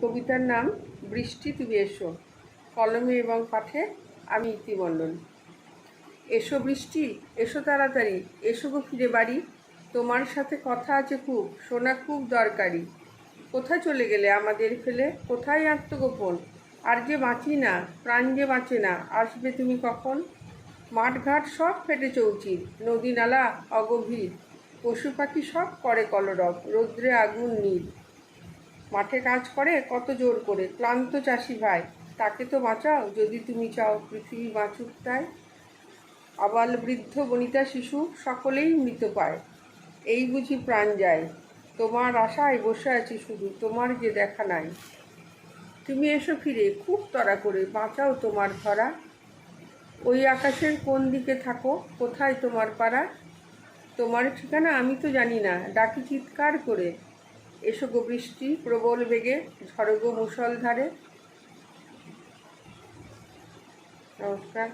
কবিতার নাম, বৃষ্টি তুমি এসো। কলমে এবং পাঠে আমি ইতিমণ্ডল এসো বৃষ্টি, এসো তাড়াতাড়ি, এসো গো ফিরে বাড়ি। তোমার সাথে কথা আছে খুব, শোনা খুব দরকারি। কোথায় চলে গেলে আমাদের ফেলে? কোথায় আত্মগোপন আর যে বাঁচি না, প্রাণ যে বাঁচে না, আসবে তুমি কখন? মাঠঘাট সব ফেটে চৌচির নদী নালা অগভীর। পশু পাখি সব করে কলরব, রৌদ্রে আগুন নীল। মাঠে কাজ করে কত জোর করে। ক্লান্ত চাষি ভাই, তাকে তো বাঁচাও, যদি তুমি চাও পৃথিবী বাঁচুক তাই। আবাল বৃদ্ধ বনিতা শিশু সকলেই মৃত পায়। এই বুঝি প্রাণ যায়। তোমার আশায় বসে আছি শুধু, তোমার যে দেখা নাই। তুমি এসো ফিরে, খুব তড়া করে, বাঁচাও তোমার ধরা। ওই আকাশের কোন দিকে থাকো, কোথায় তোমার পাড়া তোমার ঠিকানা আমি তো জানি না, ডাকি চিৎকার করে। এসো গো বৃষ্টি প্রবল বেগে ঝড়গো মুসলধারে নমস্কার।